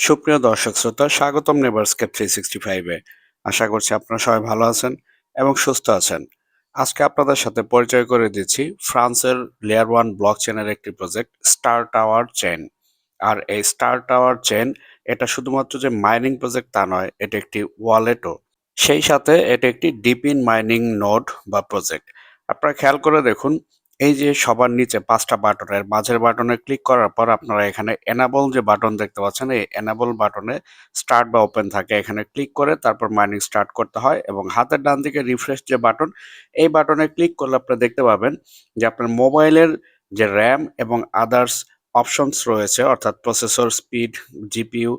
সুপ্রিয় দর্শক শ্রোতা, স্বাগতম নেভারস্কেপ থ্রি সিক্সটি ফাইভে আশা করছি আপনারা সবাই ভালো আছেন এবং সুস্থ আছেন। আজকে আপনাদের সাথে পরিচয় করে দিচ্ছি ফ্রান্সের লেয়ার ওয়ান ব্লক চেনের একটি প্রজেক্ট স্টার টাওয়ার চেন আর এই স্টার টাওয়ার চেন এটা শুধুমাত্র যে মাইনিং প্রজেক্ট তা নয়, এটা একটি ওয়ালেটও সেই সাথে এটা একটি ডিপ ইন মাইনিং নোড বা প্রজেক্ট আপনারা খেয়াল করে দেখুন এই যে সবার নিচে পাঁচটা বাটনের মাঝের বাটনে ক্লিক করার পর আপনারা এখানে এনাবল যে বাটন দেখতে পাচ্ছেন, এই এনাবল বাটনে স্টার্ট বা ওপেন থাকে। এখানে ক্লিক করে তারপর মাইনিং স্টার্ট করতে হয় এবং হাতের ডান দিকে রিফ্রেশ যে বাটন এই বাটনে ক্লিক করলে আপনারা দেখতে পাবেন যে আপনার মোবাইলের যে র্যাম এবং আদার্স অপশনস রয়েছে, অর্থাৎ প্রসেসর স্পিড জিপিইউ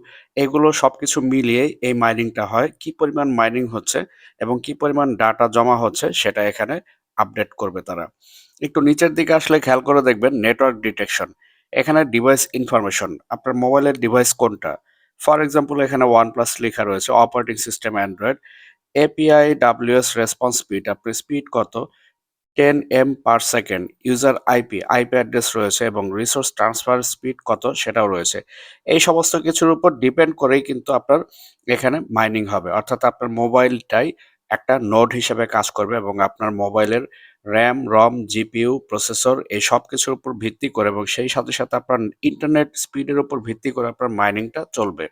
এগুলো সবকিছু মিলিয়ে এই মাইনিংটা হয়। কি পরিমাণ মাইনিং হচ্ছে এবং কি পরিমাণ ডাটা জমা হচ্ছে সেটা এখানে আপডেট করবে তারা। একটু নিচের দিকে আসলে খেয়াল করে দেখবেন নেটওয়ার্ক ডিটেকশন এখানে ডিভাইস ইনফরমেশন আপনার মোবাইলের ডিভাইস কোনটা? ফর এক্সাম্পল এখানে ওয়ান প্লাস লেখা রয়েছে operating system Android API WS response speed আপনার স্পিড কত? Ten M per second user IP IP address রয়েছে এবং রিসোর্স ট্রান্সফার স্পিড কত সেটাও রয়েছে। এই সমস্ত কিছুর উপর ডিপেন্ড করেই কিন্তু আপনার এখানে মাইনিং হবে, অর্থাৎ আপনার মোবাইলটাই একটা নোড হিসেবে কাজ করবে এবং আপনার মোবাইলের র্যাম রম জিপিইউ প্রসেসর এই সব কিছুর উপর ভিত্তি করে এবং সেই সাথে সাথে আপনার ইন্টারনেট স্পিডের উপর ভিত্তি করে আপনার মাইনিংটা চলবে।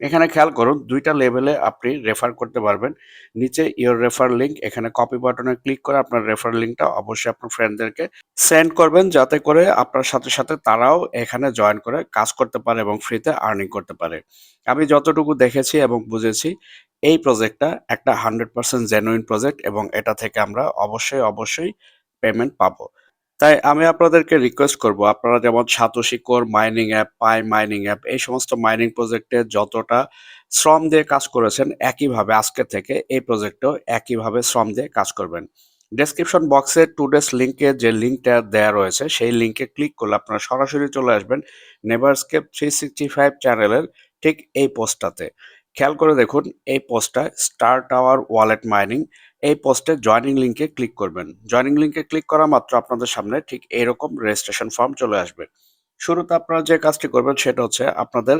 এখানে খেয়াল করুন, দুইটা লেভেলে আপনি রেফার করতে পারবেন। নিচে ইওর রেফার লিঙ্ক এখানে কপি বাটনে ক্লিক করে আপনার রেফার লিঙ্কটা অবশ্যই আপনার ফ্রেন্ডদেরকে সেন্ড করবেন যাতে করে আপনার সাথে সাথে তারাও এখানে জয়েন করে কাজ করতে পারে এবং ফ্রিতে আর্নিং করতে পারে। আমি যতটুকু দেখেছি এবং বুঝেছি এই প্রজেক্টটা একটা হান্ড্রেড পার্সেন্ট জেনুইন প্রজেক্ট এবং এটা থেকে আমরা অবশ্যই অবশ্যই পেমেন্ট পাবো। তাই আমি আপনাদেরকে রিকোয়েস্ট করব, আপনারা যেমন Satoshi Core mining app Pi mining app এই সমস্ত মাইনিং প্রজেক্টে যতটা শ্রম দিয়ে কাজ করেছেন একইভাবে আজকে থেকে এই প্রজেক্টেও একইভাবে শ্রম দিয়ে কাজ করবেন। ডেসক্রিপশন বক্সে টুডেস লিঙ্কে যে লিঙ্কটা দেওয়া রয়েছে, সেই লিঙ্কে ক্লিক করলে আপনারা সরাসরি চলে আসবেন নেভারস্কেপ থ্রি সিক্সটি ফাইভ চ্যানেলের ঠিক এই পোস্টটাতে খেয়াল করে দেখুন, এই পোস্টটা স্টার টাওয়ার ওয়ালেট মাইনিং এই পোস্টে জয়নিং লিঙ্কে ক্লিক করবেন। জয়নিং লিঙ্কে ক্লিক করা মাত্র আপনাদের সামনে ঠিক এরকম রেজিস্ট্রেশন ফর্ম চলে আসবে। শুরুতে আপনারা যে কাজটি করবেন সেটা হচ্ছে আপনাদের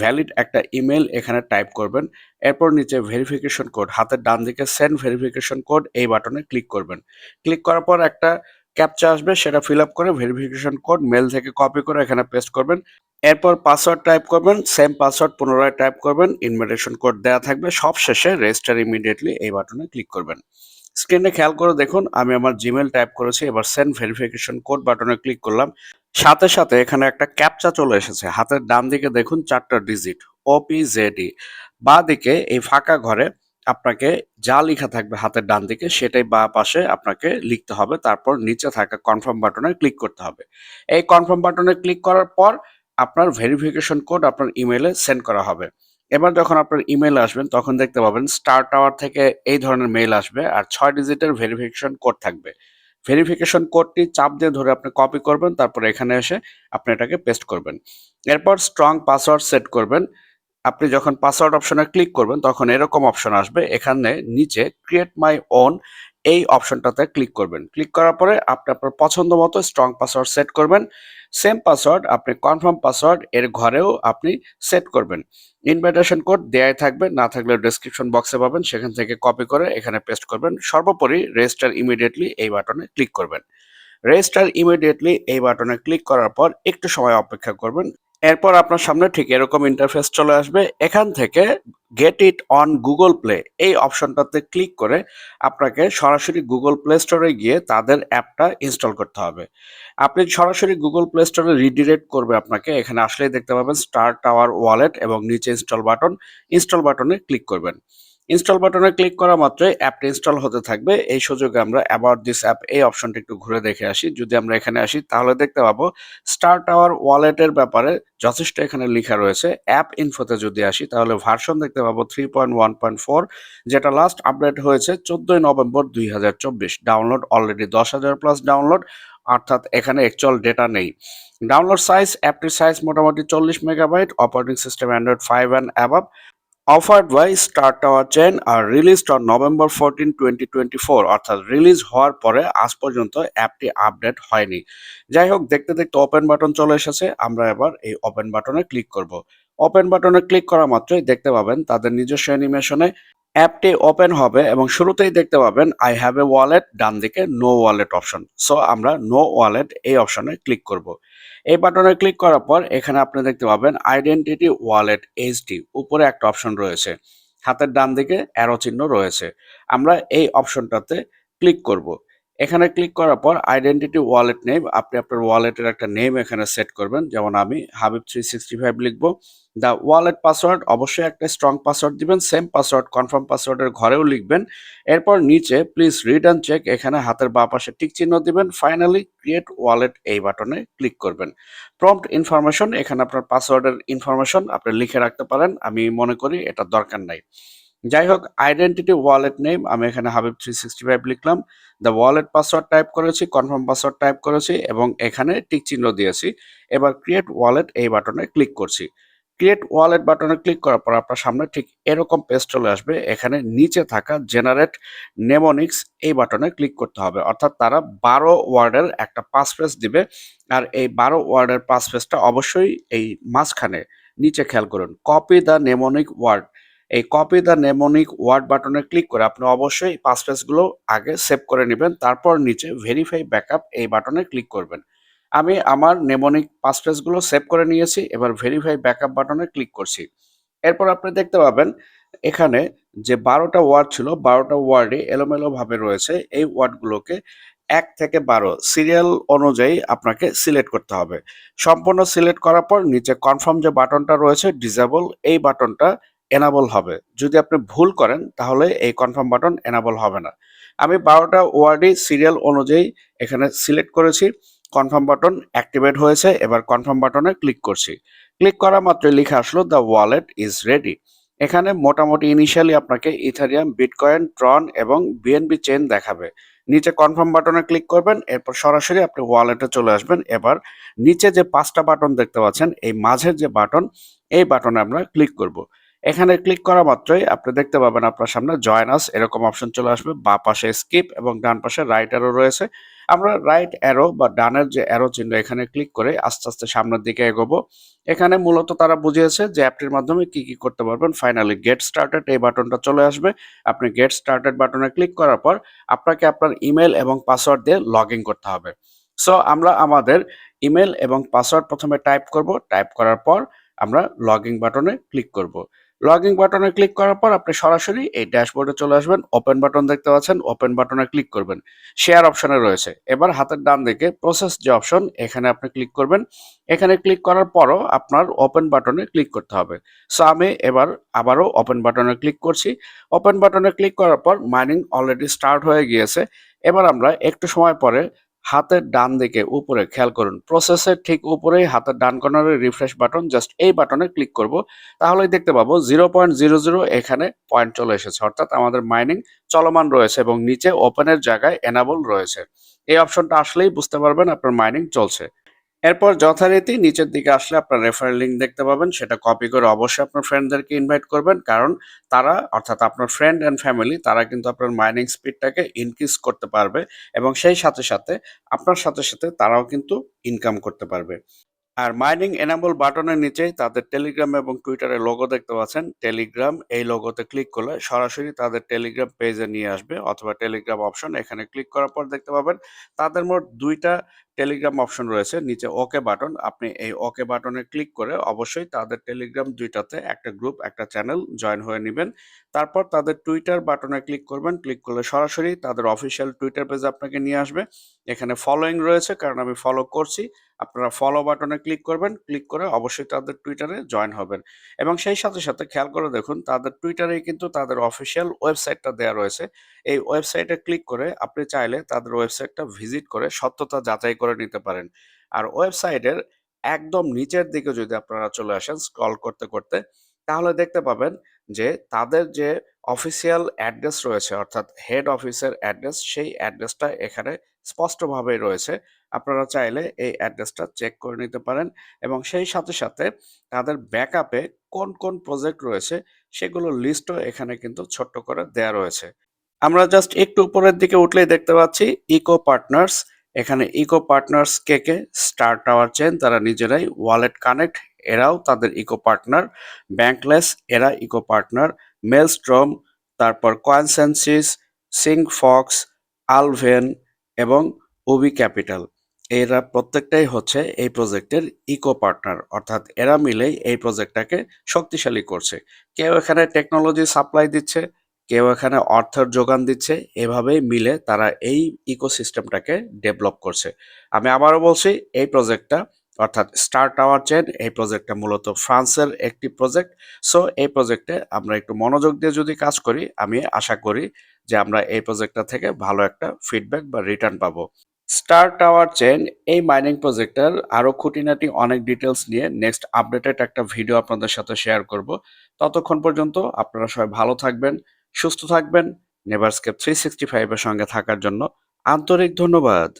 ভ্যালিড একটা ইমেল এখানে টাইপ করবেন, এরপর নিচে ভেরিফিকেশন কোড হাতের ডান দিকে সেন্ড ভেরিফিকেশন কোড এই বাটনে ক্লিক করবেন। ক্লিক করার পর একটা ক্যাপচা আসবে, সেটা ফিল আপ করে ভেরিফিকেশন কোড মেল থেকে কপি করে এখানে পেস্ট করবেন। এরপর পাসওয়ার্ড টাইপ করবেন সেম পাসওয়ার্ড পুনরায় টাইপ করবেন ইনভিটেশন কোড দেওয়া থাকবে, সব শেষে রেজিস্টার ইমিডিয়েটলি এই বাটনে ক্লিক করবেন। স্ক্রিনে খেয়াল করে দেখুন, আমি আমার জিমেল টাইপ করেছি, এবার সেন্ড ভেরিফিকেশন কোড বাটনে ক্লিক করলাম। সাথে সাথে এখানে একটা ক্যাপচা চলে এসেছে, হাতের ডান দিকে দেখুন চারটা ডিজিট ওপিজেডি বা দিকে এই ফাঁকা ঘরে আপনাকে যা লেখা থাকবে হাতের ডান দিকে সেটাই বা পাশে আপনাকে লিখতে হবে। তারপর নিচে থাকা কনফার্ম বাটনে ক্লিক করতে হবে। এই কনফার্ম বাটনে ক্লিক করার পর আপনার ভেরিফিকেশন কোড আপনার ইমেলে সেন্ড করা হবে। এবার যখন আপনার ইমেল আসবেন, তখন দেখতে পাবেন স্টার টাওয়ার থেকে এই ধরনের মেইল আসবে আর ছয় ডিজিটের ভেরিফিকেশন কোড থাকবে। ভেরিফিকেশন কোডটি চাপ দিয়ে ধরে আপনি কপি করবেন, তারপর এখানে এসে আপনি এটাকে পেস্ট করবেন। এরপর স্ট্রং পাসওয়ার্ড সেট করবেন। আপনি যখন পাসওয়ার্ড অপশনে ক্লিক করবেন, তখন এরকম অপশন আসবে। এখানে নিচে ক্রিয়েট মাই ওন এই অপশনটাতে ক্লিক করবেন। ক্লিক করার পরে আপনি আপনার পছন্দ মতো স্ট্রং পাসওয়ার্ড সেট করবেন। সেম পাসওয়ার্ড আপনি কনফার্ম পাসওয়ার্ড এর ঘরেও আপনি সেট করবেন। ইনভাইটেশন কোড দেয়াই থাকবে, না থাকলে ডিসক্রিপশন বক্সে পাবেন। সেখান থেকে কপি করে এখানে পেস্ট করবেন। সর্বোপরি রেজিস্টার ইমিডিয়েটলি এই বাটনে ক্লিক করবেন। রেজিস্টার ইমিডিয়েটলি এই বাটনে ক্লিক করার পর একটু সময় অপেক্ষা করবেন। এরপর আপনার সামনে ঠিক এরকম ইন্টারফেস চলে আসবে। এখান থেকে get it on Google Play এই অপশনটাতে ক্লিক করে আপনাকে সরাসরি গুগল প্লে স্টোরে গিয়ে তাদের অ্যাপটা ইনস্টল করতে হবে। আপনি সরাসরি গুগল প্লে স্টোরে রিডিরেক্ট করবে আপনাকে। এখানে আসলেই দেখতে পাবেন স্টার টাওয়ার ওয়ালেট এবং নিচে ইনস্টল বাটন ইনস্টল বাটনে ক্লিক করবেন। ইনস্টল বাটনে ক্লিক করা মাত্রই অ্যাপটি ইনস্টল হতে থাকবে। এই সুযোগে আমরা অ্যাবাউট দিস অ্যাপ এই অপশনটি একটু ঘুরে দেখে আসি। যদি আমরা এখানে আসি, তাহলে দেখতে পাবো স্টার টাওয়ার ওয়ালেটের ব্যাপারে যথেষ্ট এখানে লেখা রয়েছে। অ্যাপ ইনফোতে যদি আসি, তাহলে ভার্সন দেখতে পাবো three point one point four যেটা লাস্ট আপডেট হয়েছে চোদ্দই নভেম্বর দুই হাজার চব্বিশ। ডাউনলোড অলরেডি দশ হাজার প্লাস ডাউনলোড অর্থাৎ এখানে অ্যাকচুয়াল ডেটা নেই। ডাউনলোড সাইজ অ্যাপটির সাইজ মোটামুটি চল্লিশ megabyte operating system Android five and above offered by Star Tower Chain are released on November 14, 2024 অর্থাৎ রিলিজ হওয়ার পরে আজ পর্যন্ত অ্যাপটি আপডেট হয়নি। যাই হোক দেখতে দেখতে ওপেন বাটন চলে এসেছে আমরা এবার এই ওপেন বাটনে ক্লিক করব। ওপেন বাটনে ক্লিক করা মাত্রই দেখতে পাবেন তাদের নিজস্ব অ্যানিমেশনে অ্যাপটি ওপেন হবে এবং শুরুতেই দেখতে পাবেন আই হ্যাভ এ ওয়ালেট ডান দিকে নো ওয়ালেট অপশন সো আমরা নো ওয়ালেট এই অপশনে ক্লিক করব। এই বাটনে ক্লিক করার পর এখানে আপনি দেখতে পাবেন আইডেন্টিটি ওয়ালেট এইচডি উপরে একটা অপশন রয়েছে। হাতের ডান দিকে অ্যারো চিহ্ন রয়েছে। আমরা এই অপশনটাতে ক্লিক করব। এখানে ক্লিক করার পর আইডেন্টিটি ওয়ালেট নেম আপনি আপনার ওয়ালেটের একটা নেম এখানে সেট করবেন। যেমন আমি হাবিব থ্রি সিক্সটি ফাইভ লিখব। দ্য ওয়ালেট পাসওয়ার্ড অবশ্যই একটা স্ট্রং পাসওয়ার্ড দিবেন সেম পাসওয়ার্ড কনফার্ম পাসওয়ার্ডের ঘরেও লিখবেন। এরপর নিচে প্লিজ রিড অ্যান্ড চেক এখানে হাতের বা পাশে টিক চিহ্ন দিবেন। ফাইনালি ক্রিয়েট ওয়ালেট এই বাটনে ক্লিক করবেন। প্রম্পট ইনফরমেশন এখানে আপনার পাসওয়ার্ডের ইনফরমেশন আপনি লিখে রাখতে পারেন। আমি মনে করি এটা দরকার নাই। যাই হোক আইডেন্টিটি ওয়ালেট নেম আমি এখানে হাবিব থ্রি সিক্সটি ফাইভ লিখলাম। দ্য ওয়ালেট পাসওয়ার্ড টাইপ করেছি কনফার্ম পাসওয়ার্ড টাইপ করেছি এবং এখানে টিক চিহ্ন দিয়েছি। এবার ক্রিয়েট ওয়ালেট এই বাটনে ক্লিক করছি। ক্রিয়েট ওয়ালেট বাটনে ক্লিক করার পর আপনার সামনে ঠিক এরকম পেজ চলে আসবে। এখানে নিচে থাকা জেনারেট নেমোনিক্স এই বাটনে ক্লিক করতে হবে। অর্থাৎ তারা বারো ওয়ার্ডের একটা পাস পেজ দিবে। আর এই বারো ওয়ার্ডের পাস পেজটা অবশ্যই এই মাঝখানে, নিচে খেয়াল করুন কপি দ্য নেমোনিক ওয়ার্ড এই কপি দ্য নেমোনিক ওয়ার্ড বাটনে ক্লিক করে আপনি অবশ্যই পাস পেজগুলো আগে সেভ করে নেবেন, তারপর নিচে ভেরিফাই ব্যাকআপ এই বাটনে ক্লিক করবেন। আমি আমার নেমোনিক পাস পেজগুলো সেভ করে নিয়েছি, এবার ভেরিফাই ব্যাকআপ বাটনে ক্লিক করছি। এরপর আপনি দেখতে পাবেন, এখানে যে বারোটা ওয়ার্ড ছিল, বারোটা ওয়ার্ডে এলোমেলোভাবে রয়েছে, এই ওয়ার্ডগুলোকে এক থেকে বারো সিরিয়াল অনুযায়ী আপনাকে সিলেক্ট করতে হবে। সম্পূর্ণ সিলেক্ট করার পর নিচে কনফার্ম যে বাটনটা রয়েছে ডিজেবল এই বাটনটা এনাবল হবে। যদি আপনি ভুল করেন, তাহলে এই কনফার্ম বাটন এনাবল হবে না। আমি বারোটা ওয়ার্ডই সিরিয়াল অনুযায়ী এখানে সিলেক্ট করেছি কনফার্ম বাটন অ্যাক্টিভেট হয়েছে, এবার কনফার্ম বাটনে ক্লিক করছি। ক্লিক করা মাত্রই লিখে আসলো দ্য ওয়ালেট ইজ রেডি এখানে মোটামুটি ইনিশিয়ালি আপনাকে ইথারিয়াম বিটকয়েন ট্রন এবং বিএনবি চেন দেখাবে। নিচে কনফার্ম বাটনে ক্লিক করবেন, এরপর সরাসরি আপনি ওয়ালেটে চলে আসবেন। এবার নিচে যে পাঁচটা বাটন দেখতে পাচ্ছেন, এই মাঝের যে বাটন এই বাটনে আমরা ক্লিক করব। এখানে ক্লিক করা মাত্রই আপনি দেখতে পাবেন আপনার সামনে জয়েন আস এরকম অপশন চলে আসবে। বা পাশে স্কিপ এবং ডান পাশে রাইট অ্যারো রয়েছে। আমরা রাইট অ্যারো বা ডানের যে অ্যারো চিহ্ন এখানে ক্লিক করে আস্তে আস্তে সামনের দিকে এগোবো। এখানে মূলত তারা বুঝিয়েছে যে অ্যাপটির মাধ্যমে কি কি করতে পারবেন। ফাইনালি গেট স্টার্টেড এই বাটনটা চলে আসবে। আপনি গেট স্টার্টেড বাটনে ক্লিক করার পর আপনাকে আপনার ইমেল এবং পাসওয়ার্ড দিয়ে লগ করতে হবে। সো আমরা আমাদের ইমেল এবং পাসওয়ার্ড প্রথমে টাইপ করব। টাইপ করার পর আমরা লগ বাটনে ক্লিক করব। লগ ইন বাটনে ক্লিক করার পর আপনি সরাসরি এই ড্যাশবোর্ডে চলে আসবেন। ওপেন বাটন দেখতে পাচ্ছেন। ওপেন বাটনে ক্লিক করবেন। শেয়ার অপশনে রয়েছে। এবার হাতের ডান দিকে প্রসেস যে অপশন এখানে আপনি ক্লিক করবেন। এখানে ক্লিক করার পরও আপনার ওপেন বাটনে ক্লিক করতে হবে। সো আমি এবার আবারও ওপেন বাটনে ক্লিক করছি। ওপেন বাটনে ক্লিক করার পর মাইনিং অলরেডি স্টার্ট হয়ে গিয়েছে। এবার আমরা একটু সময় পরে হাতের ডান দিকে উপরে খেয়াল করুন। প্রসেসের ঠিক উপরেই হাতের ডান কর্নারে রিফ্রেশ বাটন জাস্ট এই বাটনে ক্লিক করব। তাহলেই দেখতে পাবো জিরো পয়েন্ট জিরো জিরো এখানে পয়েন্ট চলে এসেছে। অর্থাৎ আমাদের মাইনিং চলমান রয়েছে এবং নিচে ওপেনের জায়গায় এনাবল রয়েছে। এই অপশনটা আসলেই বুঝতে পারবেন আপনার মাইনিং চলছে। এরপর যথারীতি নিচের দিকে আসলে আপনার রেফারেল লিঙ্ক দেখতে পাবেন। সেটা কপি করে অবশ্যই আপনার ফ্রেন্ডদেরকে ইনভাইট করবেন। কারণ তারা, অর্থাৎ আপনার ফ্রেন্ড অ্যান্ড ফ্যামিলি তারা কিন্তু আপনার মাইনিং স্পিডটাকে ইনক্রিজ করতে পারবে এবং সেই সাথে সাথে, আপনার সাথে সাথে তারাও কিন্তু ইনকাম করতে পারবে। আর মাইনিং এনাবল বাটনের নিচেই তাদের টেলিগ্রাম এবং টুইটারের লোগো দেখতে পাচ্ছেন। টেলিগ্রাম এই লোগোতে ক্লিক করলে সরাসরি তাদের টেলিগ্রাম পেজে নিয়ে আসবে অথবা টেলিগ্রাম অপশন এখানে ক্লিক করার পর দেখতে পাবেন। তাদের মোট দুইটা টেলিগ্রাম অপশন রয়েছে, নিচে ওকে বাটন আপনি এই ওকে বাটনে ক্লিক করে অবশ্যই তাদের টেলিগ্রাম দুইটাতে একটা গ্রুপ একটা চ্যানেল জয়েন হয়ে নেবেন। তারপর তাদের টুইটার বাটনে ক্লিক করবেন ক্লিক করলে সরাসরি তাদের অফিসিয়াল টুইটার পেজে আপনাকে নিয়ে আসবে। এখানে ফলোয়িং রয়েছে, কারণ আমি ফলো করছি, আপনারা ফলো বাটনে ক্লিক করবেন ক্লিক করে অবশ্যই তাদের টুইটারে জয়েন হবেন। এবং সেই সাথে সাথে খেয়াল করে দেখুন, তাদের টুইটারে কিন্তু তাদের অফিসিয়াল ওয়েবসাইটটা দেওয়া রয়েছে। এই ওয়েবসাইটে ক্লিক করে আপনি চাইলে তাদের ওয়েবসাইটটা ভিজিট করে সত্যতা যাচাই করে নিতে পারেন। আর ওয়েবসাইটের একদম নিচের দিকে যদি আপনারা চলে আসেন স্ক্রল করতে করতে, তাহলে দেখতে পাবেন যে তাদের যে অফিসিয়াল অ্যাড্রেস রয়েছে, অর্থাৎ হেড অফিসের অ্যাড্রেস, সেই অ্যাড্রেসটা এখানে স্পষ্টভাবেই রয়েছে। আপনারা চাইলে এই অ্যাড্রেসটা চেক করে নিতে পারেন এবং সেই সাথে সাথে তাদের ব্যাকআপে কোন কোন প্রজেক্ট রয়েছে, সেগুলো লিস্টও এখানে কিন্তু ছোট্ট করে দেয়া রয়েছে। আমরা জাস্ট একটু উপরের দিকে উঠলেই দেখতে পাচ্ছি ইকো পার্টনার্স। এখানে ইকো পার্টনার্স কে কে স্টার টাওয়ার চেন তারা নিজেরাই ওয়ালেট কানেক্ট এরাও তাদের ইকো পার্টনার ব্যাংকলেস এরা ইকো পার্টনার মেলস্ট্রম তারপর কয়েনসেন্সিস সিং ফক্স আলভেন এবং ওবি ক্যাপিটাল এরা প্রত্যেকটাই হচ্ছে এই প্রজেক্টের ইকো পার্টনার অর্থাৎ এরা মিলেই এই প্রজেক্টটাকে শক্তিশালী করছে। কেউ এখানে টেকনোলজি সাপ্লাই দিচ্ছে কেউ এখানে অর্থের যোগান দিচ্ছে, এভাবেই মিলে তারা এই ইকোসিস্টেমটাকে ডেভেলপ করছে। আমি আবারও বলছি, এই প্রজেক্টটা অর্থাৎ স্টার টাওয়ার চেন এই প্রজেক্টটা মূলত ফ্রান্সের একটি প্রজেক্ট সো এই প্রজেক্টে আমরা একটু মনোযোগ দিয়ে যদি কাজ করি, আমি আশা করি যে আমরা এই প্রজেক্টটা থেকে ভালো একটা ফিডব্যাক বা রিটার্ন পাবো। স্টার টাওয়ার চেন এই মাইনিং প্রজেক্টের আরও খুঁটিনাটি অনেক ডিটেলস নিয়ে নেক্সট আপডেটেড একটা ভিডিও আপনাদের সাথে শেয়ার করব। ততক্ষণ পর্যন্ত আপনারা সবাই ভালো থাকবেন। সুস্থ থাকবেন নেভারস্কেপ থ্রি সিক্সটি ফাইভের সঙ্গে থাকার জন্য আন্তরিক ধন্যবাদ।